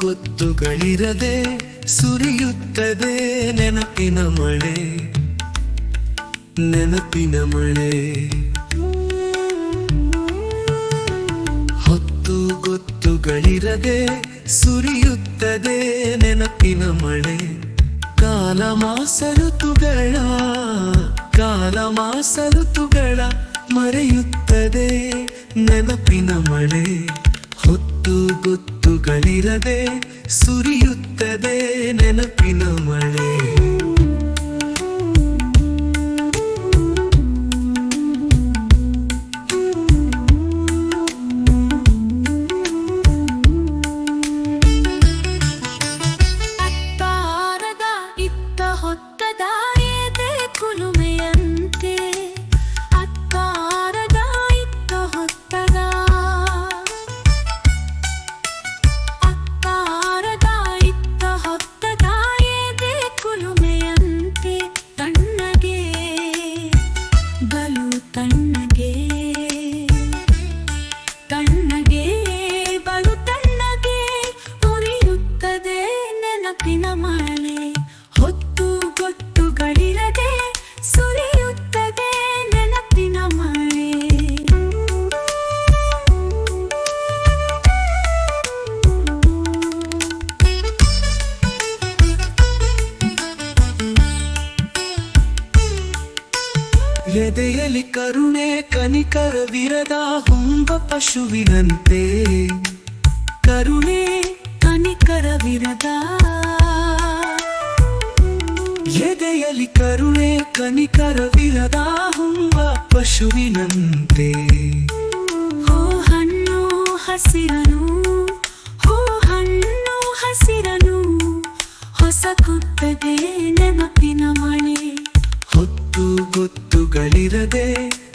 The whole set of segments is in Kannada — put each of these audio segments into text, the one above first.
ಗೊತ್ತುಗಳಿರದೆ ಸುರಿಯುತ್ತದೆ ನೆನಪಿನ ಮಳೆ. ನೆನಪಿನ ಮಳೆ. ಹೊತ್ತು ಗೊತ್ತುಗಳಿರದೆ ಸುರಿಯುತ್ತದೆ ನೆನಪಿನ ಮಳೆ. ಕಾಲ ಮಾಸರು ಋತುಗಳ, ಕಾಲ ಮಾಸರು ಋತುಗಳ ಮರೆಯುತ್ತದೆ ನೆನಪಿನ ಮಳೆ. ಗೊತ್ತುಗಳಿರದೆ ಸುರಿಯುತ್ತದೆ ನೆನಪಿನ ಮಳೆ ನೆನಪಿನ ಮಳೆ ಹೊತ್ತು ಗೊತ್ತುಗಳಿರದೆ ಸುರಿಯುತ್ತದೆ ನೆನಪಿನ ಮಳೆ ಎದೆಯಲ್ಲಿ ಕರುಣೆ ಕನಿಕರವಿರದ ಹೊಂಬ ಪಶುವಿನಂತೆ. ಕರುಣೆ ಕನಿಕರವಿರದ ಎದೆಯಲ್ಲಿ ಕರುಣೆ ಕನಿಕರವಿರದ ಹುಂಬ ಪಶುವಿನಂತೆ. ಹೋ ಹಣ್ಣು ಹಸಿರನು ಹೋ ಹಣ್ಣು ಹಸಿರನು ಹೊಸ ಕುತ್ತದೆ ನೆನಪಿನ ಮಳೆ ಹೊತ್ತು ಗೊತ್ತುಗಳಿರದೆ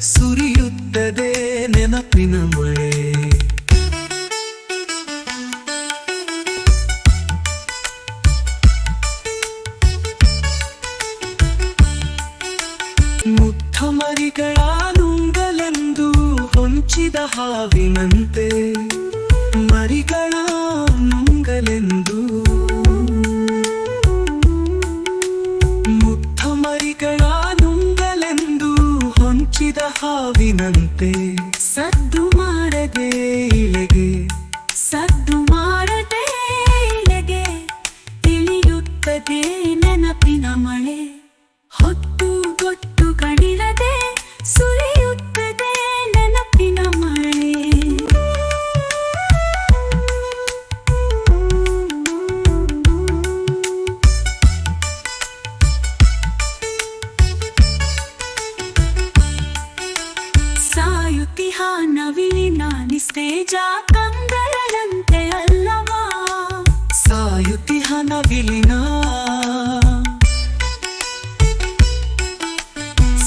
ಸುರಿಯುತ್ತದೆ ನೆನಪಿನ ಮಳೆ ಹಾವಿನಂತೆ ಮರಿಗಳ ಮಂಗಲೆಂದು. ಮುಗ್ಧ ಮರಿಗಳ ನುಂಗಲೆಂದು ಹೊಂಚಿದ ಹಾವಿನಂತೆ. ಸದ್ದು ಮಾಡದೆ ಇಳೆಗೆ ಸದ್ದು ಮಾಡದೆ ಇಳೆಗೆ ತಿಳಿಯುತ್ತದೆ ನೆನಪಿನ ಮಳೆ. ಸಾಯುತ್ತಿಹ ನವಿಲಿನ ನಿಸ್ತೇಜ ಕಂದರದಂತೆ ಅಲ್ಲವಾ? ಸಾಯುತ್ತಿಹ ನವಿಲಿನ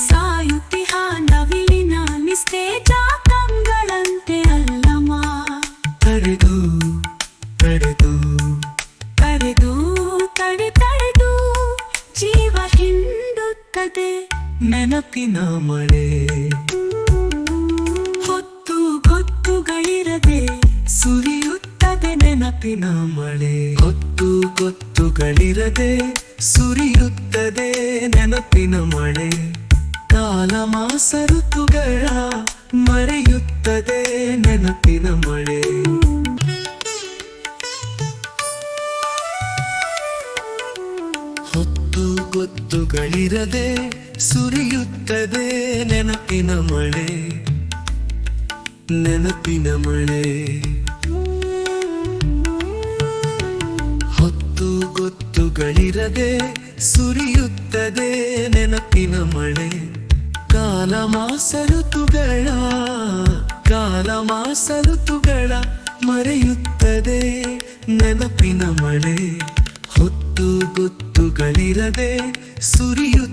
ಸಾಯುತ್ತಿಹ ನವಿಲಿನ ನಿಸ್ತೇಜ ಕಂಗಳಂತೆ ಅಲ್ಲಮ್ಮ ಕರೆದು ಕರೆದು ಕರೆದು ತಡೆ ತಡೆದು ಜೀವ ಹಿಂಡುತ್ತದೆ. ನೆನಪಿನ ಮಳೆ. ಗೊತ್ತುಗಳಿರದೆ ಸುರಿಯುತ್ತದೆ ನೆನಪಿನ ಮಳೆ. ಹೊತ್ತು ಗೊತ್ತುಗಳಿರದೆ ಸುರಿಯುತ್ತದೆ ನೆನಪಿನ ಮಳೆ. ಕಾಲ ಮಾಸ ಋತುಗಳ ಮರೆಯುತ್ತದೆ ನೆನಪಿನ ಮಳೆ. ಹೊತ್ತು ಗೊತ್ತುಗಳಿರದೆ ಸುರಿಯುತ್ತದೆ ನೆನಪಿನ ಮಳೆ. ನೆನಪಿನ ಮಳೆ ಹೊತ್ತು ಗೊತ್ತುಗಳಿರದೆ ಸುರಿಯುತ್ತದೆ ನೆನಪಿನ ಮಳೆ ಕಾಲ ಮಾಸ ಋತುಗಳ ಕಾಲ ಮಾಸ ಋತುಗಳ ಮರೆಯುತ್ತದೆ ನೆನಪಿನ ಮಳೆ ಹೊತ್ತು ಗೊತ್ತುಗಳಿರದೆ ಮಳೆ